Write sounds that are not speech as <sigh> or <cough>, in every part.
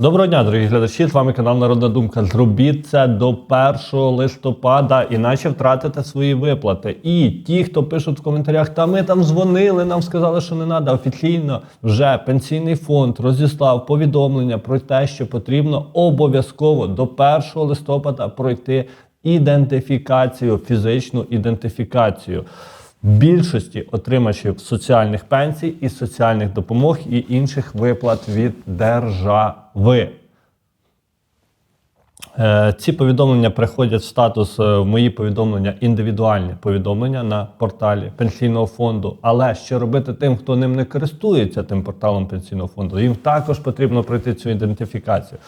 Доброго дня, дорогі глядачі. З вами канал Народна Думка. Зробіть це до 1 листопада, іначе втратите свої виплати. І ті, хто пишуть в коментарях, та ми там дзвонили, нам сказали, що не треба. Офіційно вже пенсійний фонд розіслав повідомлення про те, що потрібно обов'язково до 1 листопада пройти ідентифікацію, фізичну ідентифікацію. Більшості отримачів соціальних пенсій і соціальних допомог і інших виплат від держави. Е, Ці повідомлення приходять в статус е, в мої повідомлення, індивідуальні повідомлення на порталі пенсійного фонду. Але що робити тим, хто ним не користується тим порталом пенсійного фонду? Їм також потрібно пройти цю ідентифікацію.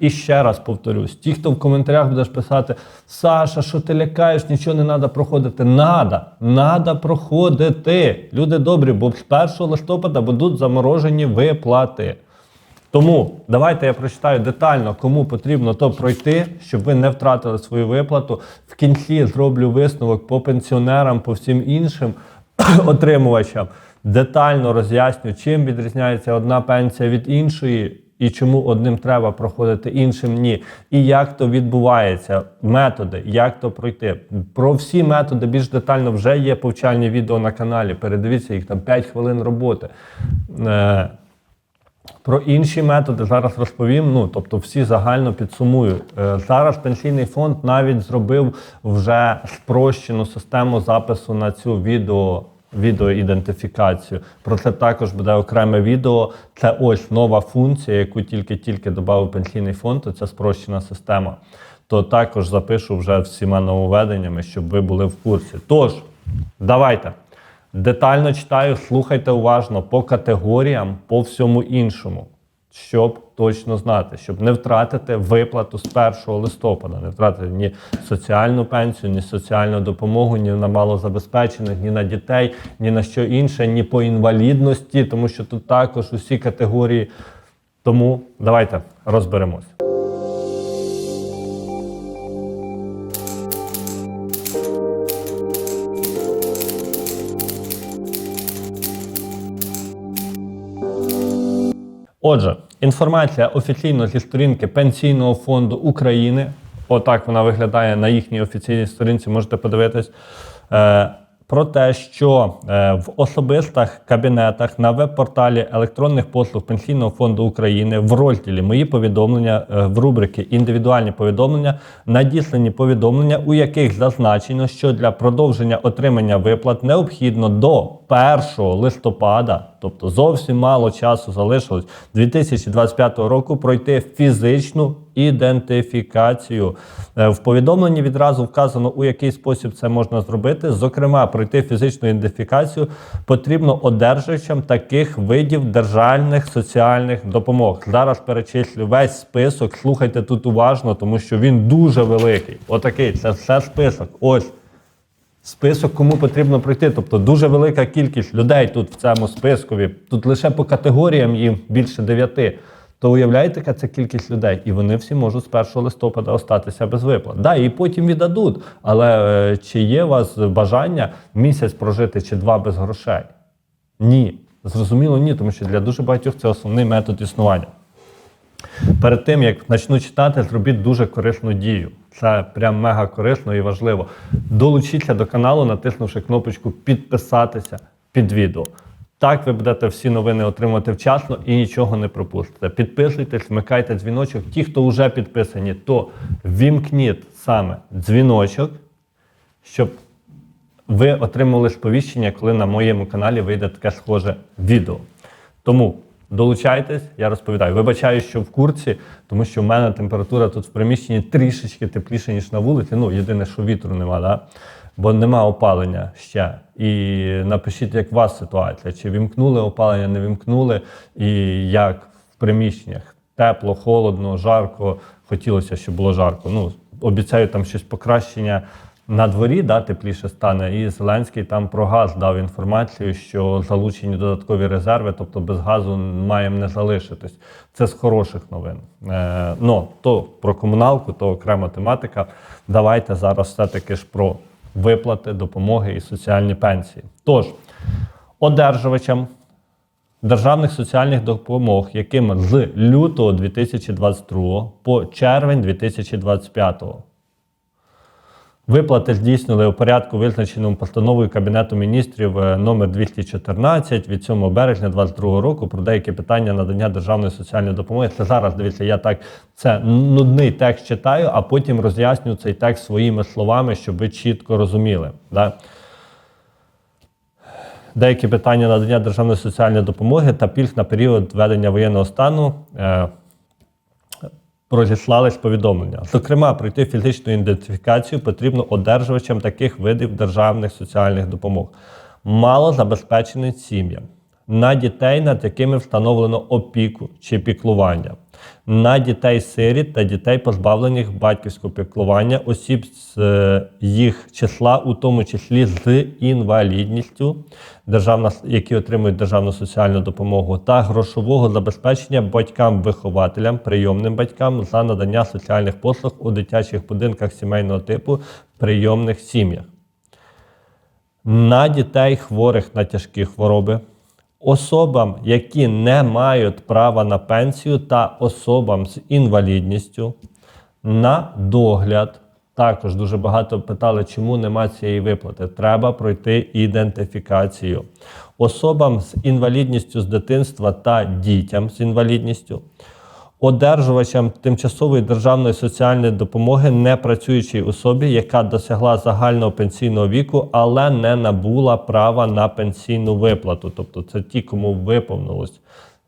І ще раз повторюсь: ті, хто в коментарях будеш писати, Саша, що ти лякаєш, нічого не треба проходити. Надо, надо проходити. Люди добрі, бо з 1 листопада будуть заморожені виплати. Тому давайте я прочитаю детально, кому потрібно то пройти, щоб ви не втратили свою виплату. В кінці зроблю висновок по пенсіонерам, по всім іншим <clears throat> отримувачам. Детально роз'ясню, чим відрізняється одна пенсія від іншої. І чому одним треба проходити, іншим ні. І як то відбувається, методи, як то пройти. Про всі методи більш детально вже є повчальні відео на каналі. Передивіться їх там 5 хвилин роботи. Про інші методи зараз розповім. Ну тобто, всі загально підсумую. Е, Зараз пенсійний фонд навіть зробив вже спрощену систему запису на цю відео. Відеоідентифікацію. Про це також буде окреме відео. Це ось нова функція, яку тільки-тільки додав пенсійний фонд. то Це спрощена система. То також запишу вже всіма нововведеннями, щоб ви були в курсі. Тож, давайте. Детально читаю, слухайте уважно по категоріям, по всьому іншому, щоб точно знати, щоб не втратити виплату з 1 листопада, не втратити ні соціальну пенсію, ні соціальну допомогу, ні на малозабезпечених, ні на дітей, ні на що інше, ні по інвалідності, тому що тут також усі категорії. Тому давайте розберемось. Отже, інформація офіційно зі сторінки Пенсійного фонду України. Отак вона виглядає на їхній офіційній сторінці. Можете подивитись. Е, про те, що е, в особистих кабінетах на веб-порталі електронних послуг Пенсійного фонду України в розділі Мої повідомлення е, в рубрики Індивідуальні повідомлення надіслані повідомлення, у яких зазначено, що для продовження отримання виплат необхідно до 1 листопада, тобто зовсім мало часу залишилось 2025 року, пройти фізичну ідентифікацію. Е, В повідомленні відразу вказано, у який спосіб це можна зробити. Зокрема, пройти фізичну ідентифікацію потрібно одержувачам таких видів державних соціальних допомог. Зараз перечислю весь список. Слухайте тут уважно, тому що він дуже великий. Отакий, це все список. Ось. Список, кому потрібно пройти. Тобто дуже велика кількість людей тут в цьому спискові. Тут лише по категоріям їм більше дев'яти. То уявляєте, яка це кількість людей, і вони всі можуть з 1 листопада остатися без виплат. Да, і потім віддадуть. Але е, чи є у вас бажання місяць прожити чи два без грошей? Ні. Зрозуміло, ні, тому що для дуже багатьох це основний метод існування. Перед тим як почну читати, зробіть дуже корисну дію. Це прям мега корисно і важливо. Долучіться до каналу, натиснувши кнопочку підписатися під відео. Так ви будете всі новини отримувати вчасно і нічого не пропустите. Підписуйтесь, вмикайте дзвіночок. Ті, хто вже підписані, то вімкніть саме дзвіночок, щоб ви отримали сповіщення, коли на моєму каналі вийде таке схоже відео. Тому долучайтесь, я розповідаю. Вибачаю, що в курці, тому що в мене температура тут в приміщенні трішечки тепліше, ніж на вулиці. Ну, єдине, що вітру нема, да? бо нема опалення ще. І напишіть, як у вас ситуація, чи вімкнули опалення, не вімкнули, і як в приміщеннях. Тепло, холодно, жарко. Хотілося, щоб було жарко. Ну, обіцяю там щось покращення на дворі, да, тепліше стане. І Зеленський там про газ дав інформацію, що залучені додаткові резерви, тобто без газу маємо не залишитись. Це з хороших новин. Е, ну, то про комуналку, то окрема тематика. Давайте зараз все-таки ж про виплати, допомоги і соціальні пенсії. Тож, одержувачам державних соціальних допомог, яким з лютого 2022 по червень 2025 Виплати здійснили у порядку, визначеному постановою Кабінету міністрів е, номер 214 від 7 березня 2022 року про деякі питання надання державної соціальної допомоги. Це зараз дивіться, я так це нудний текст читаю, а потім роз'ясню цей текст своїми словами, щоб ви чітко розуміли. Да? Деякі питання надання державної соціальної допомоги та пільг на період введення воєнного стану. Розіслались повідомлення. Зокрема, пройти фізичну ідентифікацію потрібно одержувачам таких видів державних соціальних допомог, мало забезпечених сім'ям, на дітей, над якими встановлено опіку чи піклування, на дітей сиріт та дітей, позбавлених батьківського піклування, осіб з е, їх числа, у тому числі з інвалідністю, державна, які отримують державну соціальну допомогу, та грошового забезпечення батькам-вихователям, прийомним батькам за надання соціальних послуг у дитячих будинках сімейного типу, прийомних сім'ях. На дітей хворих на тяжкі хвороби, особам, які не мають права на пенсію, та особам з інвалідністю, на догляд. Також дуже багато питали, чому нема цієї виплати. Треба пройти ідентифікацію. Особам з інвалідністю з дитинства та дітям з інвалідністю, одержувачам тимчасової державної соціальної допомоги непрацюючій особі, яка досягла загального пенсійного віку, але не набула права на пенсійну виплату. Тобто це ті, кому виповнилось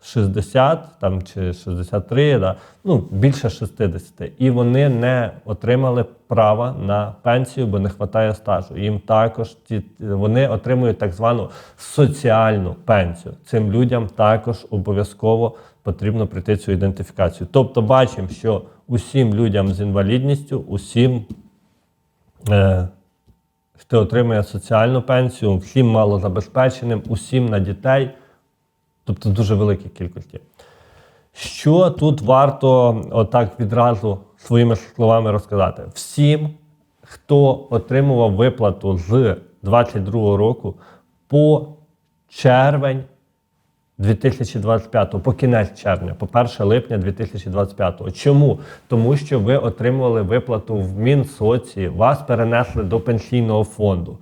60 там, чи 63, да, ну, більше 60. І вони не отримали права на пенсію, бо не вистачає стажу. Їм також ті, вони отримують так звану соціальну пенсію. Цим людям також обов'язково потрібно пройти цю ідентифікацію. Тобто бачимо, що усім людям з інвалідністю, усім. Е, хто отримує соціальну пенсію, всім малозабезпеченим, усім на дітей, тобто дуже великій кількості. Що тут варто отак відразу своїми словами розказати? Всім, хто отримував виплату з 2022 року по червень 2025, по кінець червня, по 1 липня 2025. Чому? Тому що ви отримували виплату в Мінсоці, вас перенесли до пенсійного фонду.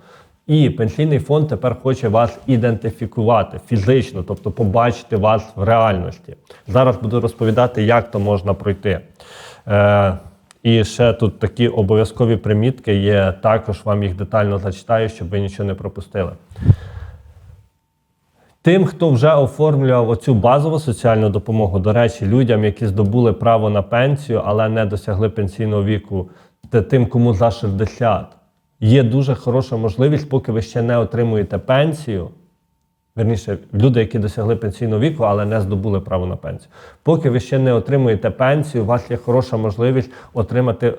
І пенсійний фонд тепер хоче вас ідентифікувати фізично, тобто побачити вас в реальності. Зараз буду розповідати, як то можна пройти. Е, і ще тут такі обов'язкові примітки є. Також вам їх детально зачитаю, щоб ви нічого не пропустили. Тим, хто вже оформлював оцю базову соціальну допомогу, до речі, людям, які здобули право на пенсію, але не досягли пенсійного віку, та тим, кому за 60, є дуже хороша можливість, поки ви ще не отримуєте пенсію. Верніше, люди, які досягли пенсійного віку, але не здобули право на пенсію. Поки ви ще не отримуєте пенсію, у вас є хороша можливість отримати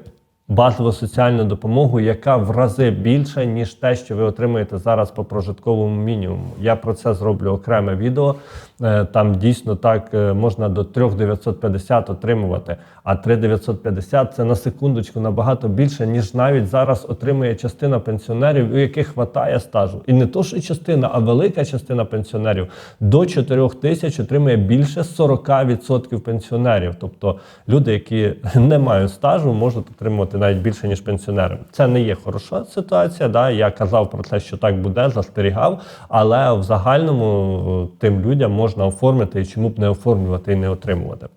базову соціальну допомогу, яка в рази більша, ніж те, що ви отримуєте зараз по прожитковому мінімуму. Я про це зроблю окреме відео. Е, Там дійсно так е, можна до 3950 отримувати. А 3950 це на секундочку набагато більше, ніж навіть зараз отримує частина пенсіонерів, у яких хватає стажу. І не то, що частина, а велика частина пенсіонерів до 4 тисяч отримує більше 40% пенсіонерів. Тобто люди, які <laughs> не мають стажу, можуть отримувати навіть більше, ніж пенсіонери. Це не є хороша ситуація. Да? Я казав про те, що так буде, застерігав, але в загальному е, тим людям можна оформити і чому б не оформлювати і не отримувати.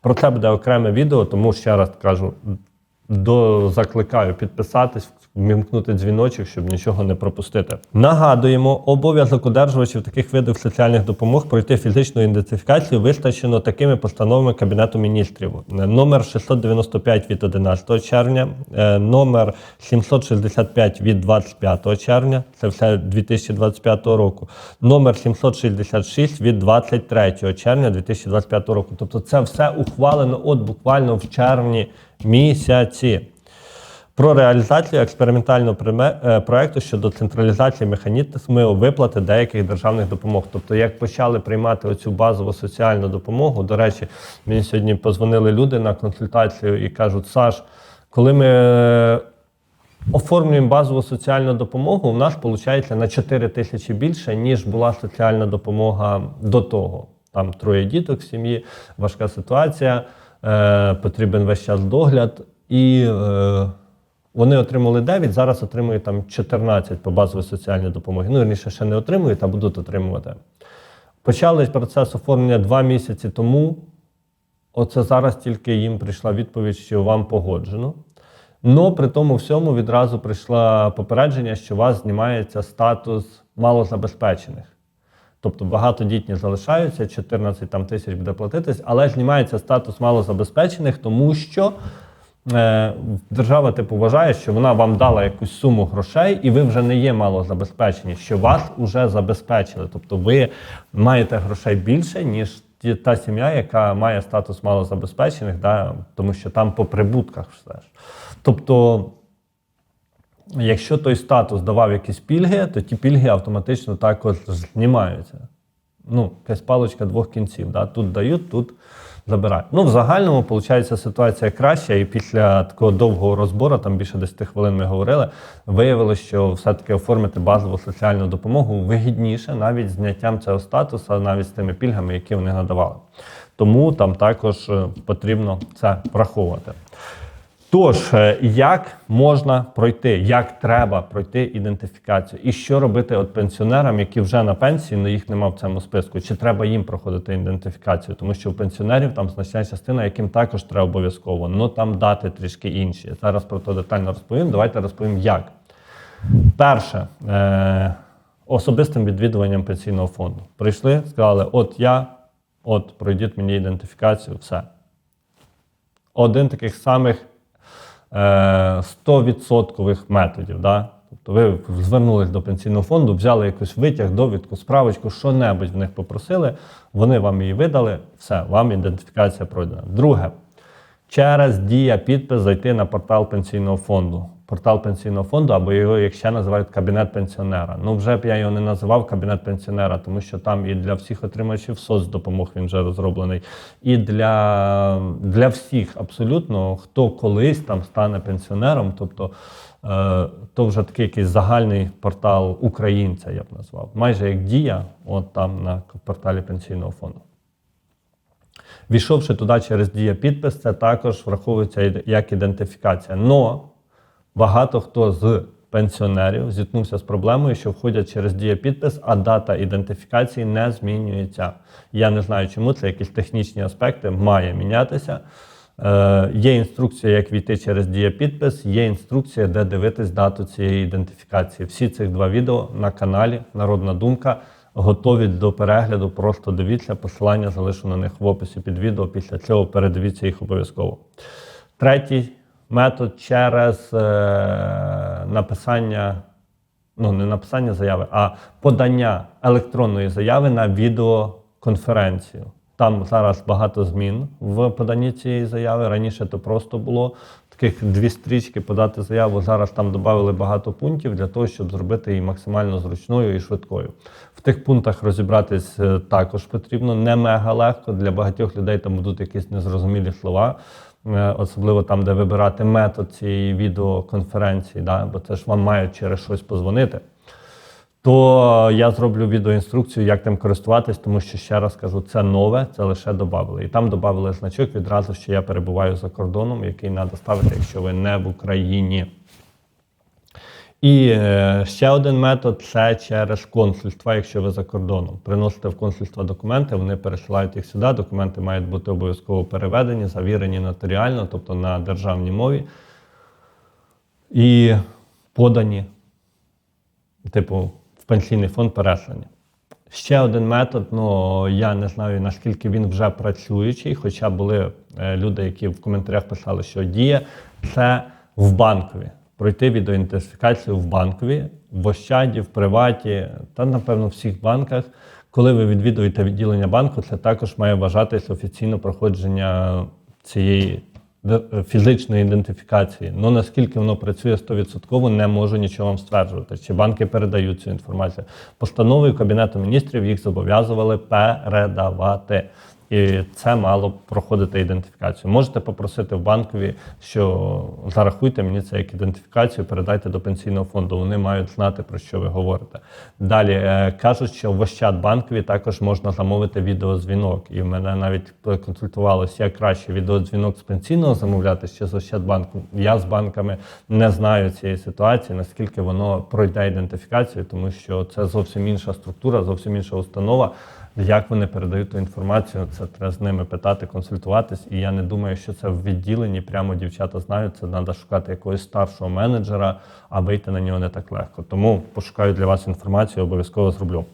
Про це буде окреме відео, тому ще раз кажу, до закликаю підписатись, вмімкнути дзвіночок, щоб нічого не пропустити. Нагадуємо, обов'язок одержувачів таких видів соціальних допомог пройти фізичну ідентифікацію визначено такими постановами Кабінету міністрів. Е, Номер 695 від 11 червня, е, номер 765 від 25 червня, це все 2025 року, номер 766 від 23 червня 2025 року. Тобто це все ухвалено от буквально в червні місяці. Про реалізацію експериментального е, проекту щодо централізації механізму виплати деяких державних допомог. Тобто, як почали приймати оцю базову соціальну допомогу, до речі, мені сьогодні позвонили люди на консультацію і кажуть: Саш, коли ми оформлюємо базову соціальну допомогу, у нас виходить на 4 тисячі більше, ніж була соціальна допомога до того. Там троє діток в сім'ї, важка ситуація, е, потрібен весь час догляд. І е, вони отримали 9, зараз отримують там 14 по базовій соціальній допомогі. Ну, вірніше, ще не отримують, а будуть отримувати. Почали процес оформлення два місяці тому. Оце зараз тільки їм прийшла відповідь, що вам погоджено. Но при тому всьому відразу прийшло попередження, що у вас знімається статус малозабезпечених. Тобто багатодітні залишаються, 14 там, тисяч буде платитись, але знімається статус малозабезпечених, тому що держава типу вважає, що вона вам дала якусь суму грошей, і ви вже не є малозабезпечені, що вас вже забезпечили. Тобто ви маєте грошей більше, ніж та сім'я, яка має статус малозабезпечених, да, тому що там по прибутках все ж. Тобто Якщо той статус давав якісь пільги, то ті пільги автоматично також знімаються. Ну, якась паличка двох кінців. Да? Тут дають, тут забирають. Ну, в загальному, виходить, ситуація краща, і після такого довгого розбору, там більше 10 хвилин ми говорили, виявилося, що все-таки оформити базову соціальну допомогу вигідніше навіть зняттям цього статусу, навіть з тими пільгами, які вони надавали. Тому там також е, потрібно це враховувати. Тож, е, як можна пройти, як треба пройти ідентифікацію, і що робити от пенсіонерам, які вже на пенсії, але їх нема в цьому списку, чи треба їм проходити ідентифікацію, тому що у пенсіонерів там значна частина, яким також треба обов'язково, ну там дати трішки інші. Зараз про це детально розповім. Давайте розповім, як. Перше, е- особистим відвідуванням пенсійного фонду. Прийшли, сказали, от я, от пройдіть мені ідентифікацію, все. Один таких самих 100% методів. Да? Тобто ви звернулись до пенсійного фонду, взяли якийсь витяг, довідку, справочку, що-небудь в них попросили, вони вам її видали, все, вам ідентифікація пройдена. Друге, через дія підпис зайти на портал пенсійного фонду. Портал пенсійного фонду, або його, як ще називають, кабінет пенсіонера. Ну, вже б я його не називав кабінет пенсіонера, тому що там і для всіх отримувачів соцдопомог він вже розроблений, і для, для всіх абсолютно, хто колись там стане пенсіонером, тобто е, то вже такий якийсь загальний портал українця, я б назвав. Майже як дія, от там на порталі пенсійного фонду. Війшовши туди через дія підпис, це також враховується як ідентифікація. Но багато хто з пенсіонерів зіткнувся з проблемою, що входять через дія підпис, а дата ідентифікації не змінюється. Я не знаю, чому це якісь технічні аспекти має мінятися. Е, є інструкція, як війти через дія підпис, є інструкція, де дивитись дату цієї ідентифікації. Всі цих два відео на каналі Народна Думка готові до перегляду. Просто дивіться, посилання залишу на них в описі під відео. Після цього передивіться їх обов'язково. Третій метод через е, написання, ну не написання заяви, а подання електронної заяви на відеоконференцію. Там зараз багато змін в поданні цієї заяви. Раніше то просто було таких дві стрічки подати заяву. Зараз там додали багато пунктів для того, щоб зробити її максимально зручною і швидкою. В тих пунктах розібратись е, також потрібно не мега легко. Для багатьох людей там будуть якісь незрозумілі слова. Е, Особливо там, де вибирати метод цієї відеоконференції, да? бо це ж вам мають через щось позвонити то я зроблю відеоінструкцію, як тим користуватись, тому що ще раз кажу, це нове, це лише додали. І там додали значок відразу, що я перебуваю за кордоном, який треба ставити, якщо ви не в Україні. І е, ще один метод це через консульства, якщо ви за кордоном. Приносите в консульство документи, вони пересилають їх сюди. Документи мають бути обов'язково переведені, завірені нотаріально, тобто на державній мові. І подані типу, в пенсійний фонд переслані. Ще один метод, ну я не знаю наскільки він вже працюючий, хоча були е, люди, які в коментарях писали, що діє, це в банкові. Пройти відеоідентифікацію в банкові, в Ощаді, в приваті та, напевно, в всіх банках. Коли ви відвідуєте відділення банку, це також має вважатися офіційно проходження цієї де- фізичної ідентифікації. Ну наскільки воно працює 100%, не можу нічого вам стверджувати. Чи банки передають цю інформацію? Постановою Кабінету міністрів їх зобов'язували передавати. І це мало проходити ідентифікацію. Можете попросити в банкові, що зарахуйте мені це як ідентифікацію, передайте до пенсійного фонду. Вони мають знати про що ви говорите. Далі е, кажуть, що в Ощадбанкові також можна замовити відеозвінок. І в мене навіть консультувалося, як краще відеодзвінок з пенсійного замовляти ще з Ощадбанку. Я з банками не знаю цієї ситуації, наскільки воно пройде ідентифікацію, тому що це зовсім інша структура, зовсім інша установа. Як вони передають ту інформацію, це треба з ними питати, консультуватись. І я не думаю, що це в відділенні прямо дівчата знають. Це треба шукати якогось старшого менеджера, а вийти на нього не так легко. Тому пошукаю для вас інформацію, обов'язково зроблю.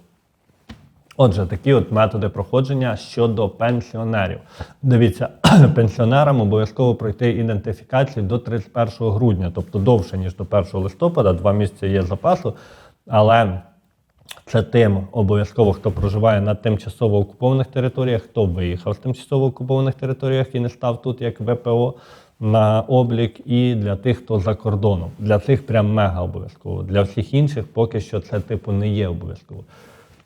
Отже, такі от методи проходження щодо пенсіонерів. Дивіться, <clears throat> пенсіонерам обов'язково пройти ідентифікацію до 31 грудня, тобто довше, ніж до 1 листопада, два місяці є запасу. Але це тим обов'язково, хто проживає на тимчасово окупованих територіях, хто виїхав з тимчасово окупованих територіях і не став тут як ВПО на облік, і для тих, хто за кордоном. Для цих прям мега обов'язково. Для всіх інших поки що це типу не є обов'язково.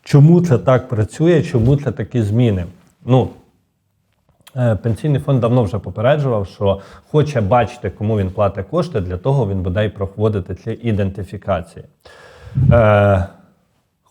Чому це так працює? Чому це такі зміни? Ну, е, Пенсійний фонд давно вже попереджував, що хоче бачити, кому він платить кошти, для того він бодай проводити ці ідентифікації. Е,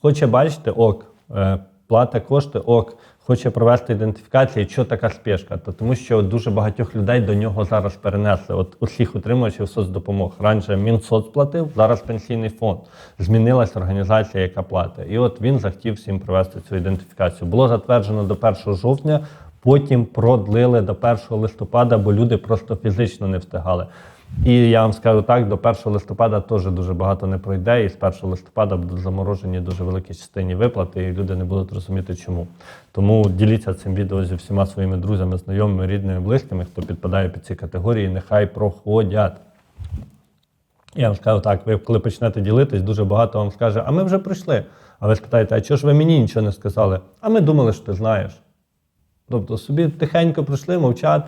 Хоче бачити, ок, е, платить кошти, ок, хоче провести ідентифікацію, що така спешка? То тому що дуже багатьох людей до нього зараз перенесли. От усіх утримувачів соцдопомог. Раніше Мінсоц платив, зараз пенсійний фонд. Змінилась організація, яка платить. І от він захотів всім провести цю ідентифікацію. Було затверджено до 1 жовтня, потім продлили до 1 листопада, бо люди просто фізично не встигали. І я вам скажу так, до 1 листопада теж дуже багато не пройде, і з 1 листопада будуть заморожені дуже великі частині виплати, і люди не будуть розуміти, чому. Тому діліться цим відео зі всіма своїми друзями, знайомими, рідними, близькими, хто підпадає під ці категорії, нехай проходять. Я вам скажу так, ви коли почнете ділитись, дуже багато вам скаже, а ми вже пройшли. А ви спитаєте, а чого ж ви мені нічого не сказали? А ми думали, що ти знаєш. Тобто собі тихенько прийшли, мовчать.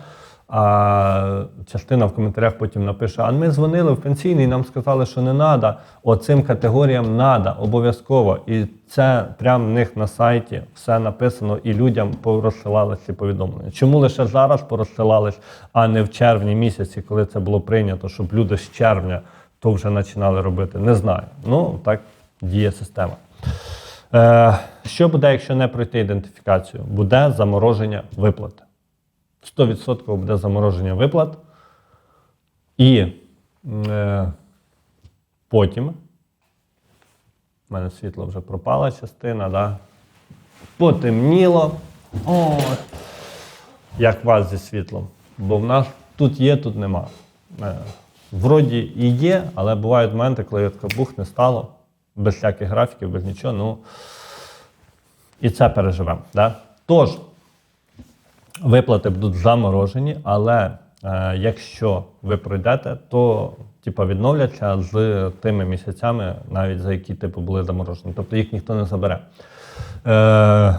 А частина в коментарях потім напише: А ми дзвонили в пенсійний, нам сказали, що не треба. Оцим категоріям треба, обов'язково. І це прямо в них на сайті все написано, і людям порозсилали ці повідомлення. Чому лише зараз порозсилались, а не в червні місяці, коли це було прийнято, щоб люди з червня то вже починали робити? Не знаю. Ну так діє система. Е, що буде, якщо не пройти ідентифікацію? Буде замороження виплати. 100% буде замороження виплат. І е, потім, в мене світло вже пропала частина, да? потемніло. О, як вас зі світлом. Бо в нас тут є, тут нема. Е, вроді і є, але бувають моменти, коли бух не стало, без всяких графіків, без нічого. Ну, і це переживемо. Да? Тож, виплати будуть заморожені, але е, якщо ви пройдете, то типу, відновляться з тими місяцями, навіть за які типу були заморожені. Тобто їх ніхто не забере. Е,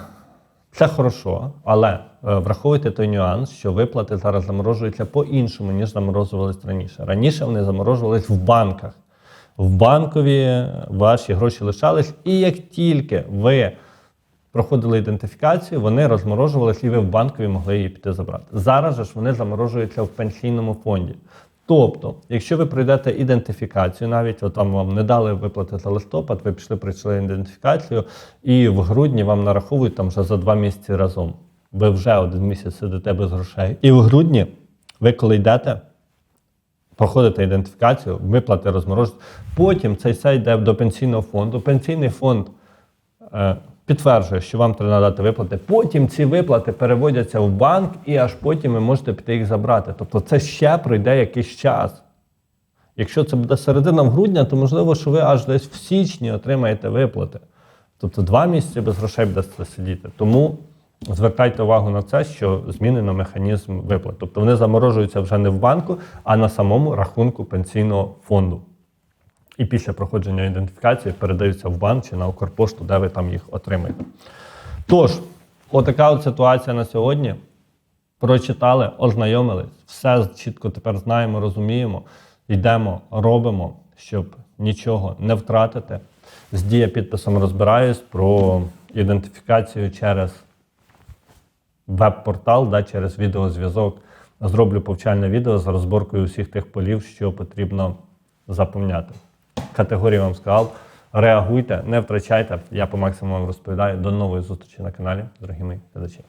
це хорошо, але е, враховуйте той нюанс, що виплати зараз заморожуються по-іншому, ніж заморожувались раніше. Раніше вони заморожувались в банках. В банкові ваші гроші лишались, і як тільки ви проходили ідентифікацію, вони розморожувалися, і ви в банкові могли її піти забрати. Зараз ж вони заморожуються в пенсійному фонді. Тобто, якщо ви пройдете ідентифікацію, навіть от там вам не дали виплати за листопад, ви пішли, пройшли ідентифікацію, і в грудні вам нараховують там вже за два місяці разом. Ви вже один місяць сидите без грошей. І в грудні ви, коли йдете, проходите ідентифікацію, виплати розморожують. Потім цей сайт йде до пенсійного фонду. Пенсійний фонд е, підтверджує, що вам треба надати виплати. Потім ці виплати переводяться в банк, і аж потім ви можете піти їх забрати. Тобто це ще пройде якийсь час. Якщо це буде середина грудня, то можливо, що ви аж десь в січні отримаєте виплати. Тобто два місяці без грошей будете сидіти. Тому звертайте увагу на це, що змінено механізм виплат. Тобто вони заморожуються вже не в банку, а на самому рахунку пенсійного фонду. І після проходження ідентифікації передаються в банк чи на Укрпошту, де ви там їх отримаєте. Тож, отака от ситуація на сьогодні. Прочитали, ознайомились, все чітко тепер знаємо, розуміємо. Йдемо, робимо, щоб нічого не втратити. З дія підписом розбираюсь про ідентифікацію через веб-портал да, через відеозв'язок. Зроблю повчальне відео з розборкою усіх тих полів, що потрібно запам'ятати. Категорії вам сказав. Реагуйте, не втрачайте. Я по максимуму розповідаю. До нової зустрічі на каналі, дорогі мої глядачі.